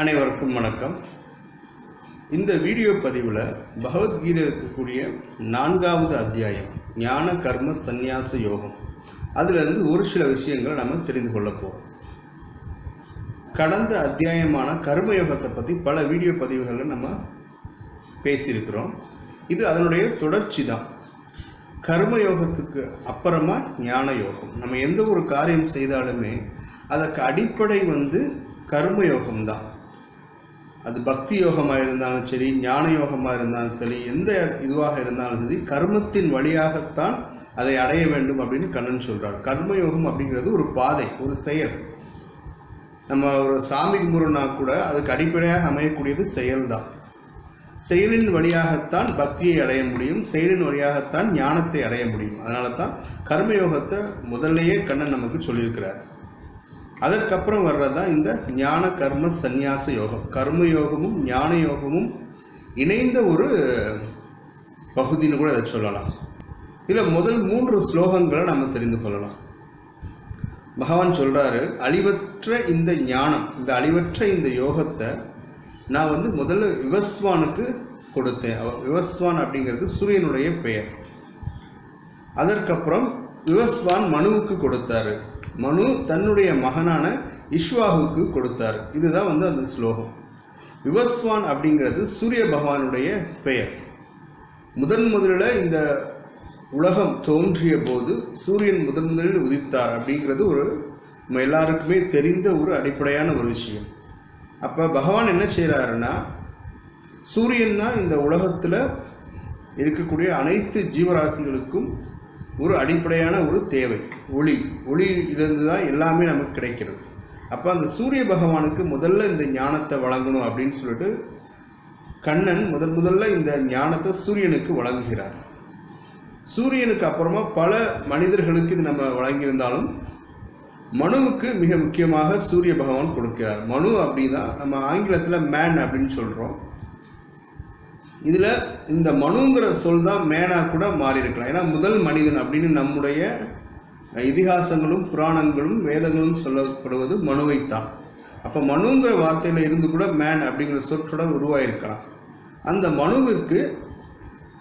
அனைவருக்கும் வணக்கம். இந்த வீடியோ பதிவில் பகவத்கீதை இருக்கக்கூடிய நான்காவது அத்தியாயம் ஞான கர்ம சந்நியாச யோகம். அதிலிருந்து ஒரு சில விஷயங்களை நம்ம தெரிந்து கொள்ள போகிறோம் கடந்த அத்தியாயமான கர்ம யோகத்தை பற்றி பல வீடியோ பதிவுகளில் நம்ம பேசியிருக்கிறோம். இது அதனுடைய தொடர்ச்சி தான். கர்ம யோகத்துக்கு அப்புறமா ஞான யோகம். நம்ம எந்த ஒரு காரியம் செய்தாலுமே அதற்கு அடிப்படை வந்து கர்மயோகம் யோகம்தான். அது பக்தி யோகமாக இருந்தாலும் சரி ஞான யோகமாக இருந்தாலும் சரி எந்த இதுவாக இருந்தாலும் சரி கர்மத்தின் வழியாகத்தான் அதை அடைய வேண்டும் அப்படின்னு கண்ணன் சொல்கிறார் கர்ம யோகம் அப்படிங்கிறது ஒரு பாதை ஒரு செயல். நம்ம ஒரு சாமி கும்பிட்றோம்னா கூட அதுக்கு அடிப்படையாக அமையக்கூடியது செயல்தான். செயலின் வழியாகத்தான் பக்தியை அடைய முடியும் செயலின் வழியாகத்தான் ஞானத்தை அடைய முடியும். அதனால தான் கர்மயோகத்தை முதல்லையே கண்ணன் நமக்கு சொல்லியிருக்கிறார். அதற்கப்புறம் வர்றதுதான் இந்த ஞான கர்ம சந்நியாச யோகம். கர்ம யோகமும் ஞான யோகமும் இணைந்த ஒரு பகுதின்னு கூட அதை சொல்லலாம். இதில் முதல் மூன்று ஸ்லோகங்களை நம்ம தெரிந்து கொள்ளலாம். பகவான் சொல்கிறாரு அழிவற்ற இந்த ஞானம் இந்த அழிவற்ற இந்த யோகத்தை நான் வந்து முதல்ல விவஸ்வானுக்கு கொடுத்தேன். அவ- விவஸ்வான் அப்படிங்கிறது சூரியனுடைய பெயர். அதற்கப்புறம் விவஸ்வான் மனுவுக்கு கொடுத்தாரு. மனு தன்னுடைய மகனான இஷ்வாகுக்கு கொடுத்தார். இதுதான் வந்து அந்த ஸ்லோகம். விவஸ்வான் அப்படிங்கிறது சூரிய பகவானுடைய பெயர். முதன் முதலில் இந்த உலகம் தோன்றிய போது சூரியன் முதன் முதலில் உதித்தார் அப்படிங்கிறது ஒரு நம்ம எல்லாருக்குமே தெரிந்த ஒரு அடிப்படையான ஒரு விஷயம். அப்போ பகவான் என்ன செய்கிறாருன்னா சூரியன் தான் இந்த உலகத்தில் இருக்கக்கூடிய அனைத்து ஜீவராசிகளுக்கும் ஒரு அடிப்படையான ஒரு தேவை ஒளி. ஒளியிலிருந்து தான் எல்லாமே நமக்கு கிடைக்கிறது. அப்போ அந்த சூரிய பகவானுக்கு முதல்ல இந்த ஞானத்தை வழங்கணும் அப்படின்னு சொல்லிட்டு கண்ணன் முதன் முதல்ல இந்த ஞானத்தை சூரியனுக்கு வழங்குகிறார். சூரியனுக்கு அப்புறமா பல மனிதர்களுக்கு இது நம்ம வழங்கியிருந்தாலும் மனுவுக்கு மிக முக்கியமாக சூரிய பகவான் கொடுக்கிறார். மனு அப்படின்னா நம்ம ஆங்கிலத்தில் மேன் அப்படின்னு சொல்கிறோம் இதில் இந்த மனுங்கிற சொல் தான் மேனாக கூட மாறி இருக்கலாம் ஏன்னா முதல் மனிதன் அப்படின்னு நம்முடைய இதிகாசங்களும் புராணங்களும் வேதங்களும் சொல்லப்படுவது மனுவைத்தான். அப்போ மனுங்கிற வார்த்தையில் இருந்து கூட மேன் அப்படிங்கிற சொற்றொடர் உருவாயிருக்கலாம். அந்த மனுவிற்கு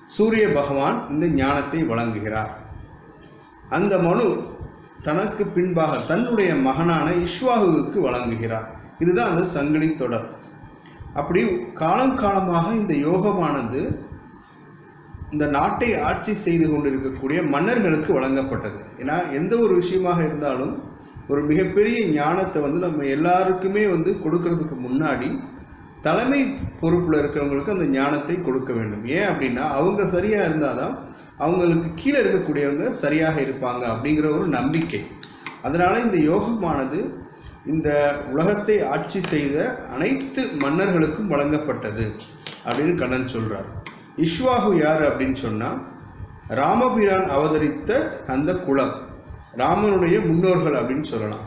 சூரிய பகவான் இந்த ஞானத்தை வழங்குகிறார். அந்த மனு தனக்கு பின்பாக தன்னுடைய மகனான இஷ்வாகுவுக்கு வழங்குகிறார். இதுதான் அந்த சங்கிலி தொடர். அப்படி காலம் காலமாக இந்த யோகமானது இந்த நாட்டை ஆட்சி செய்து கொண்டிருக்கக்கூடிய மன்னர்களுக்கு வழங்கப்பட்டது. ஏன்னா எந்த ஒரு விஷயமாக இருந்தாலும் ஒரு மிகப்பெரிய ஞானத்தை வந்து நம்ம எல்லாருக்குமே வந்து கொடுக்கறதுக்கு முன்னாடி தலைமை பொறுப்பில் இருக்கிறவங்களுக்கு அந்த ஞானத்தை கொடுக்க வேண்டும். ஏன் அப்படின்னா அவங்க சரியாக இருந்தால் தான் அவங்களுக்கு கீழே இருக்கக்கூடியவங்க சரியாக இருப்பாங்க அப்படிங்கிற ஒரு நம்பிக்கை. அதனால் இந்த யோகமானது இந்த உலகத்தை ஆட்சி செய்த அனைத்து மன்னர்களுக்கும் வழங்கப்பட்டது அப்படின்னு கண்ணன் சொல்கிறார் இஷ்வாகு யார் அப்படின்னு சொன்னால் ராமபிரான் அவதரித்த அந்த குலம் ராமனுடைய முன்னோர்கள் அப்படின்னு சொல்லலாம்.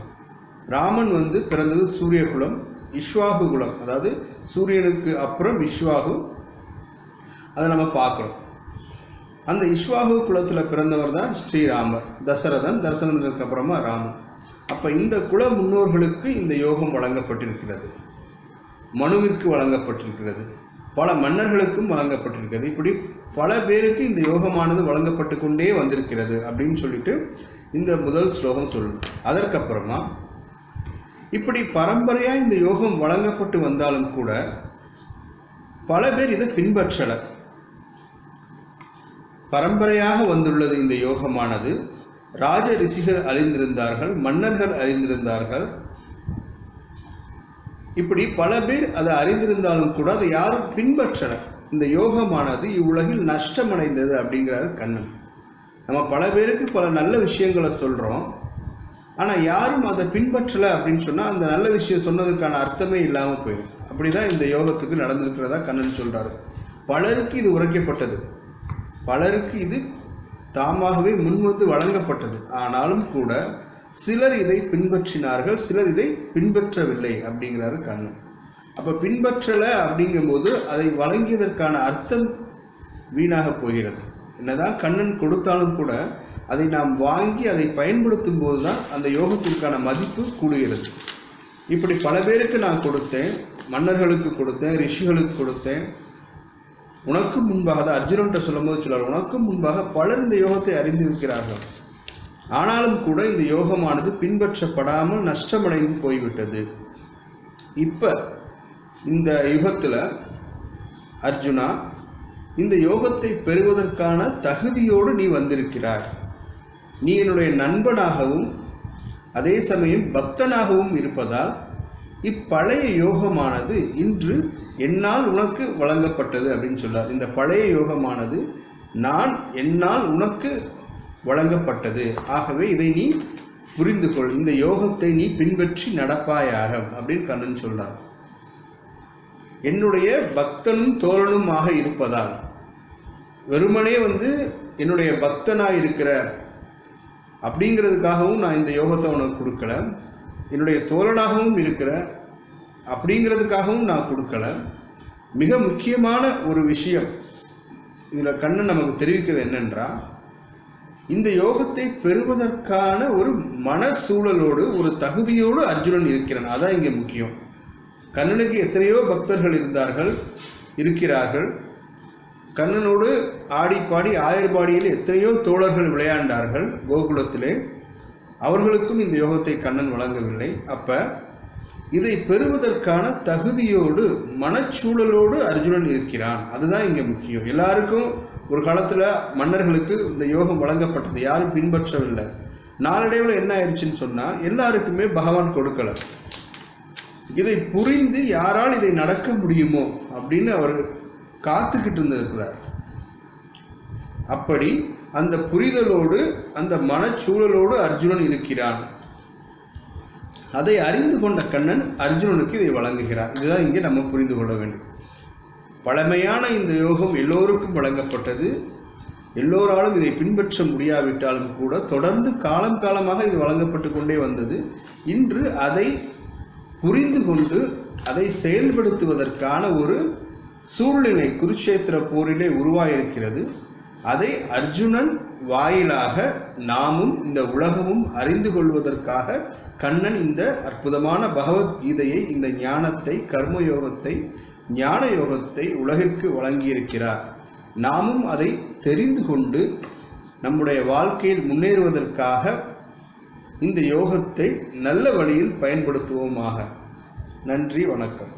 ராமன் வந்து பிறந்தது சூரிய குலம் இஷ்வாகு குலம் அதாவது சூரியனுக்கு அப்புறம் இஷ்வாகு. அதை நம்ம பார்க்குறோம். அந்த இஷ்வாகு குலத்தில் பிறந்தவர் தான் ஸ்ரீராமர் தசரதன் தசரதனுக்கு அப்புறமா ராமன். அப்போ இந்த குல முன்னோர்களுக்கு இந்த யோகம் வழங்கப்பட்டிருக்கிறது. மனுவிற்கு வழங்கப்பட்டிருக்கிறது. பல மன்னர்களுக்கும் வழங்கப்பட்டிருக்கிறது. இப்படி பல பேருக்கு இந்த யோகமானது வழங்கப்பட்டு கொண்டே வந்திருக்கிறது அப்படின்னு சொல்லிட்டு இந்த முதல் ஸ்லோகம் சொல்லுது. அதற்கப்புறமா இப்படி பரம்பரையாக இந்த யோகம் வழங்கப்பட்டு வந்தாலும் கூட பல பேர் இதை பின்பற்றலை. பரம்பரையாக வந்துள்ளது இந்த யோகமானது. ராஜ ரிஷிகள் அறிந்திருந்தார்கள் மன்னர்கள் அறிந்திருந்தார்கள். இப்படி பல பேர் அதை அறிந்திருந்தாலும் கூட அதை யாரும் பின்பற்றலை. இந்த யோகமானது இவ்வுலகில் நஷ்டமடைந்தது அப்படிங்கிறாரு கண்ணன். நம்ம பல பேருக்கு பல நல்ல விஷயங்களை சொல்கிறோம் ஆனால் யாரும் அதை பின்பற்றலை அப்படின்னு சொன்னால் அந்த நல்ல விஷயம் சொன்னதுக்கான அர்த்தமே இல்லாமல் போயிடும் அப்படி தான் இந்த யோகத்துக்கு நடந்திருக்கிறதா கண்ணன் சொல்கிறாரு பலருக்கு இது உரைக்கப்பட்டது. பலருக்கு இது தாமாகவே முன்வந்து வழங்கப்பட்டது. ஆனாலும் கூட சிலர் இதை பின்பற்றினார்கள் சிலர் இதை பின்பற்றவில்லை அப்படிங்கிறாரு கண்ணன். அப்போ பின்பற்றலை அப்படிங்கும்போது அதை வழங்கியதற்கான அர்த்தம் வீணாக போகிறது. என்னதான் கண்ணன் கொடுத்தாலும் கூட அதை நாம் வாங்கி அதை பயன்படுத்தும் போது தான் அந்த யோகத்திற்கான மதிப்பு கூடுகிறது. இப்படி பல பேருக்கு நான் கொடுத்தேன் மன்னர்களுக்கு கொடுத்தேன் ரிஷிகளுக்கு கொடுத்தேன் உனக்கு முன்பாக தான் அர்ஜுனன்ட்ட சொல்லும்போது சொல்றார் உனக்கு முன்பாக பலர் இந்த யோகத்தை அறிந்திருக்கிறார்கள். ஆனாலும் கூட இந்த யோகமானது பின்பற்றப்படாமல் நஷ்டமடைந்து போய்விட்டது. இப்போ இந்த யுகத்தில் அர்ஜுனா இந்த யோகத்தை பெறுவதற்கான தகுதியோடு நீ வந்திருக்கிறாய். நீ என்னுடைய நண்பனாகவும் அதே சமயம் பக்தனாகவும் இருப்பதால் இப்பழைய யோகமானது இன்று என்னால் உனக்கு வழங்கப்பட்டது அப்படின்னு சொல்றார். இந்த பழைய யோகமானது நான் என்னால் உனக்கு வழங்கப்பட்டது. ஆகவே இதை நீ புரிந்து கொள் இந்த யோகத்தை நீ பின்பற்றி நடப்பாயாக அப்படின்னு கண்ணன் சொல்றார். என்னுடைய பக்தனும் தோழனுமாக இருப்பதால் வெறுமனே வந்து என்னுடைய பக்தனாக இருக்கிற அப்படிங்கிறதுக்காகவும் நான் இந்த யோகத்தை உனக்கு கொடுக்கல. என்னுடைய தோழனாகவும் இருக்கிற அப்படிங்கிறதுக்காகவும் நான் கொடுக்கல. மிக முக்கியமான ஒரு விஷயம் இதில் கண்ணன் நமக்கு தெரிவிக்கிறது என்னென்றால் இந்த யோகத்தை பெறுவதற்கான ஒரு மன சூழலோடு ஒரு தகுதியோடு அர்ஜுனன் இருக்கிறான். அதான் இங்கே முக்கியம். கண்ணனுக்கு எத்தனையோ பக்தர்கள் இருந்தார்கள் இருக்கிறார்கள். கண்ணனோடு ஆடிப்பாடி ஆயர்பாடியில் எத்தனையோ தோழர்கள் விளையாண்டார்கள் கோகுலத்திலே. அவர்களுக்கும் இந்த யோகத்தை கண்ணன் வழங்கவில்லை. அப்போ இதை பெறுவதற்கான தகுதியோடு மனச்சூழலோடு அர்ஜுனன் இருக்கிறான். அதுதான் இங்கே முக்கியம். எல்லாருக்கும் ஒரு காலத்தில் மன்னர்களுக்கு இந்த யோகம் வழங்கப்பட்டது. யாரும் பின்பற்றவில்லை. நாளடைவில் என்ன ஆயிடுச்சுன்னு சொன்னால் எல்லாருக்குமே பகவான் கொடுக்கல. இதை புரிந்து யாரால் இதை நடக்க முடியுமோ அப்படின்னு அவர் காத்துக்கிட்டு இருந்திருக்கிறார். அப்படி அந்த புரிதலோடு அந்த மனச்சூழலோடு அர்ஜுனன் இருக்கிறான். அதை அறிந்து கொண்ட கண்ணன் அர்ஜுனனுக்கு இதை வழங்குகிறார். இதுதான் இங்கே நம்ம புரிந்து கொள்ள வேண்டும். பழமையான இந்த யோகம் எல்லோருக்கும் வழங்கப்பட்டது. எல்லோராலும் இதை பின்பற்ற முடியாவிட்டாலும் கூட தொடர்ந்து காலம் காலமாக இது வழங்கப்பட்டு கொண்டே வந்தது. இன்று அதை புரிந்து கொண்டு அதை செயல்படுத்துவதற்கான ஒரு சூழ்நிலை குருட்சேத்திர போரிலே உருவாயிருக்கிறது. அதை அர்ஜுனன் வாயிலாக நாமும் இந்த உலகமும் அறிந்து கொள்வதற்காக கண்ணன் இந்த அற்புதமான பகவத்கீதையை இந்த ஞானத்தை கர்மயோகத்தை ஞான யோகத்தை உலகிற்கு வழங்கியிருக்கிறார். நாமும் அதை தெரிந்து கொண்டு நம்முடைய வாழ்க்கையில் முன்னேறுவதற்காக இந்த யோகத்தை நல்ல வழியில் பயன்படுத்துவோமாக. நன்றி வணக்கம்.